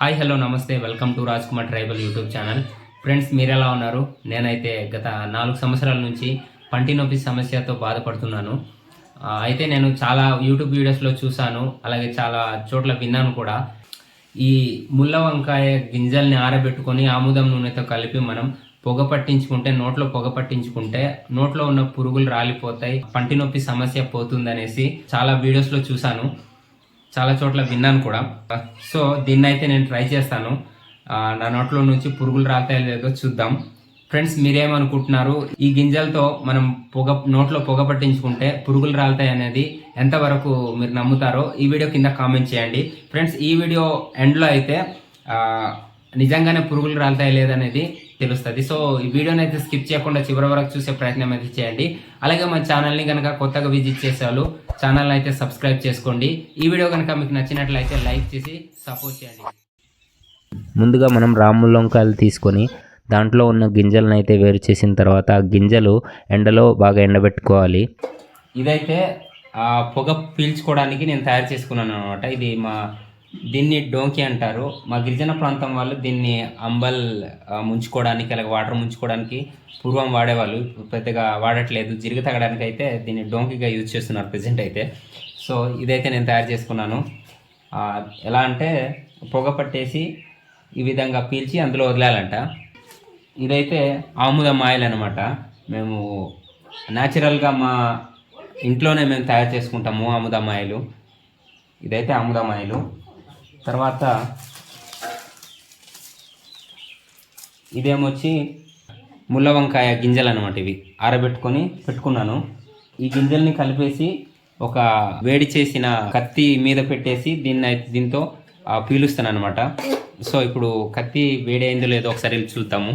Hi hello నమస్తే. Welcome to Raj Kumar tribal YouTube channel. Friends మీరు ఎలా ఉన్నారు? నేనైతే గత నాలుగు సంవత్సరాల నుంచి పంటి నొప్పి సమస్యతో బాధపడుతున్నాను. అయితే నేను చాలా యూట్యూబ్ వీడియోస్లో చూశాను. అలాగే చాలా చోట్ల విన్నాను కూడా. ఈ ముళ్ళ వంకాయ గింజల్ని ఆరబెట్టుకొని ఆముదం నూనెతో కలిపి మనం పొగ పట్టించుకుంటే నోట్లో పొగ పట్టించుకుంటే నోట్లో ఉన్న పురుగులు రాలిపోతాయి పంటి నొప్పి సమస్య పోతుందనేసి చాలా వీడియోస్లో చూశాను. చాలా చోట్ల విన్నాను కూడా. సో దీన్ని అయితే నేను ట్రై చేస్తాను. నా నోట్లో నుంచి పురుగులు రాతాయో లేదో చూద్దాం. ఫ్రెండ్స్ మీరేమనుకుంటున్నారు? ఈ గింజలతో మనం పొగ నోట్లో పొగ పట్టించుకుంటే పురుగులు రాలుతాయి అనేది ఎంతవరకు మీరు నమ్ముతారో ఈ వీడియో కింద కామెంట్ చేయండి. ఫ్రెండ్స్ ఈ వీడియో ఎండ్లో అయితే నిజంగానే పురుగులు రాలుతాయి లేదనేది తెలుస్తుంది. సో ఈ వీడియోని అయితే స్కిప్ చేయకుండా చివరి వరకు చూసే ప్రయత్నం అయితే చేయండి. అలాగే మన ఛానల్ని కనుక కొత్తగా విజిట్ చేసే వాళ్ళు ఛానల్ అయితే సబ్స్క్రైబ్ చేసుకోండి. ఈ వీడియో కనుక మీకు నచ్చినట్లయితే లైక్ చేసి సపోర్ట్ చేయండి. ముందుగా మనం రాములంకాయలు తీసుకొని దాంట్లో ఉన్న గింజలను అయితే వేరు చేసిన తర్వాత ఆ గింజలు ఎండలో బాగా ఎండబెట్టుకోవాలి. ఇదైతే ఆ పొగ పీల్చుకోవడానికి నేను తయారు చేసుకున్నాను అనమాట ఇది మా దీన్ని డోంకి అంటారు. మా గిరిజన ప్రాంతం వాళ్ళు దీన్ని అంబల్ ముంచుకోవడానికి అలాగే వాటర్ ముంచుకోవడానికి పూర్వం వాడేవాళ్ళు. పెద్దగా వాడట్లేదు. జిరిగి తగ్గడానికి అయితే దీన్ని డోంకిగా యూజ్ చేస్తున్నారు ప్రజెంట్ అయితే. సో ఇదైతే నేను తయారు చేసుకున్నాను. ఎలా అంటే పొగ పట్టేసి ఈ విధంగా పీల్చి అందులో వదిలేయాలంట. ఇదైతే ఆముదం ఆయిల్ అనమాట మేము న్యాచురల్గా మా ఇంట్లోనే మేము తయారు చేసుకుంటాము ఆముదం ఆయిల్. ఇదైతే ఆముదం ఆయిల్. తర్వాత ఇదేమొచ్చి ముళ్ళ వంకాయ గింజలు అనమాట ఇవి ఆరబెట్టుకొని పెట్టుకున్నాను. ఈ గింజల్ని కలిపేసి ఒక వేడి చేసిన కత్తి మీద పెట్టేసి దీన్ని అయితే దీంతో పీలుస్తాను అనమాట సో ఇప్పుడు కత్తి వేడి అయిందో లేదో ఒకసారి చూద్దాము.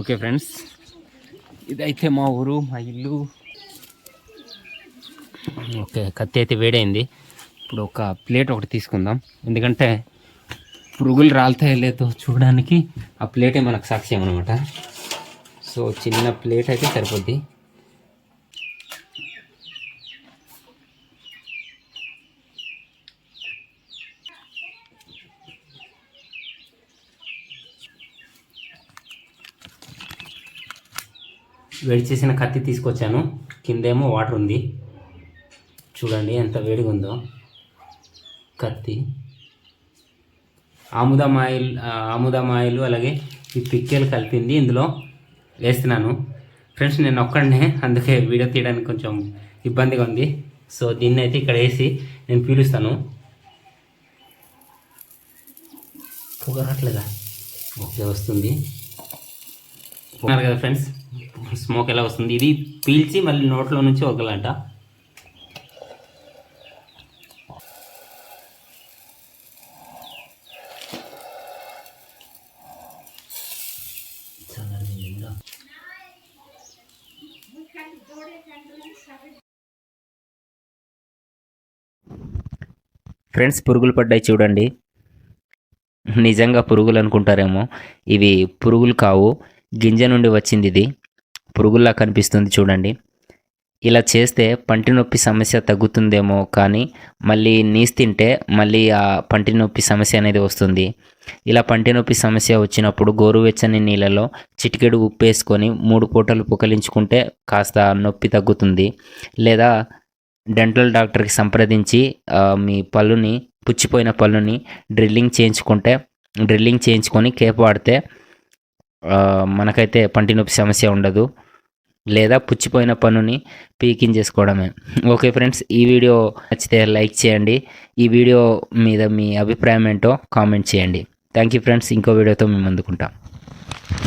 ఓకే ఫ్రెండ్స్ ఇదైతే మా ఊరు మా ఇల్లు. ఓకే కత్తి అయితే వేడైంది. ఇప్పుడు ఒక ప్లేట్ ఒకటి తీసుకుందాం. ఎందుకంటే పురుగులు రాలుతాయో లేదో చూడడానికి ఆ ప్లేటే మనకు సాక్ష్యం అనమాట సో చిన్న ప్లేట్ అయితే సరిపోద్ది. వేడి చేసిన కత్తి తీసుకొచ్చాను. కిందేమో వాటర్ ఉంది. చూడండి ఎంత వేడిగా ఉందో. కత్తి. ఆముదం ఆయిల్ ఆముదం ఆయిల్ అలాగే ఈ పిక్కెలు కలిపింది ఇందులో వేస్తున్నాను. ఫ్రెండ్స్ నేను ఒక్కడనే అందుకే వీడియో తీయడానికి కొంచెం ఇబ్బందిగా ఉంది. సో దీన్ని అయితే ఇక్కడ వేసి నేను పీలుస్తాను. పొగ రావట్లేదా? ఓకే వస్తుంది. కదా ఫ్రెండ్స్? స్మోక్ ఎలా వస్తుంది? ఇది పీల్చి మళ్ళీ నోట్లో నుంచి ఒకలాంట. ఫ్రెండ్స్ పురుగులు పడ్డాయి చూడండి. నిజంగా పురుగులు అనుకుంటారేమో. ఇవి పురుగులు కావు. గింజ నుండి వచ్చింది ఇది. పురుగుల్లా కనిపిస్తుంది చూడండి. ఇలా చేస్తే పంటి నొప్పి సమస్య తగ్గుతుందేమో కానీ మళ్ళీ నీస్ తింటే మళ్ళీ ఆ పంటి నొప్పి సమస్య అనేది వస్తుంది. ఇలా పంటి నొప్పి సమస్య వచ్చినప్పుడు గోరువెచ్చని నీళ్ళలో చిటికెడు ఉప్పు వేసుకొని మూడు పూటలు పుకలించుకుంటే కాస్త నొప్పి తగ్గుతుంది. లేదా డెంటల్ డాక్టర్కి సంప్రదించి మీ పళ్ళుని పుచ్చిపోయిన పళ్ళుని డ్రిల్లింగ్ చేయించుకుంటే డ్రిల్లింగ్ చేయించుకొని కేప్ వాడితే మనకైతే పంటి నొప్పి సమస్య ఉండదు. లేదా పుచ్చిపోయిన పన్నుని పీకించేసుకోవడమే ఓకే ఫ్రెండ్స్ ఈ వీడియో నచ్చితే లైక్ చేయండి. ఈ వీడియో మీద మీ అభిప్రాయం ఏంటో కామెంట్ చేయండి. థ్యాంక్ యూ ఫ్రెండ్స్ ఇంకో వీడియోతో మేము అందుకుంటాం.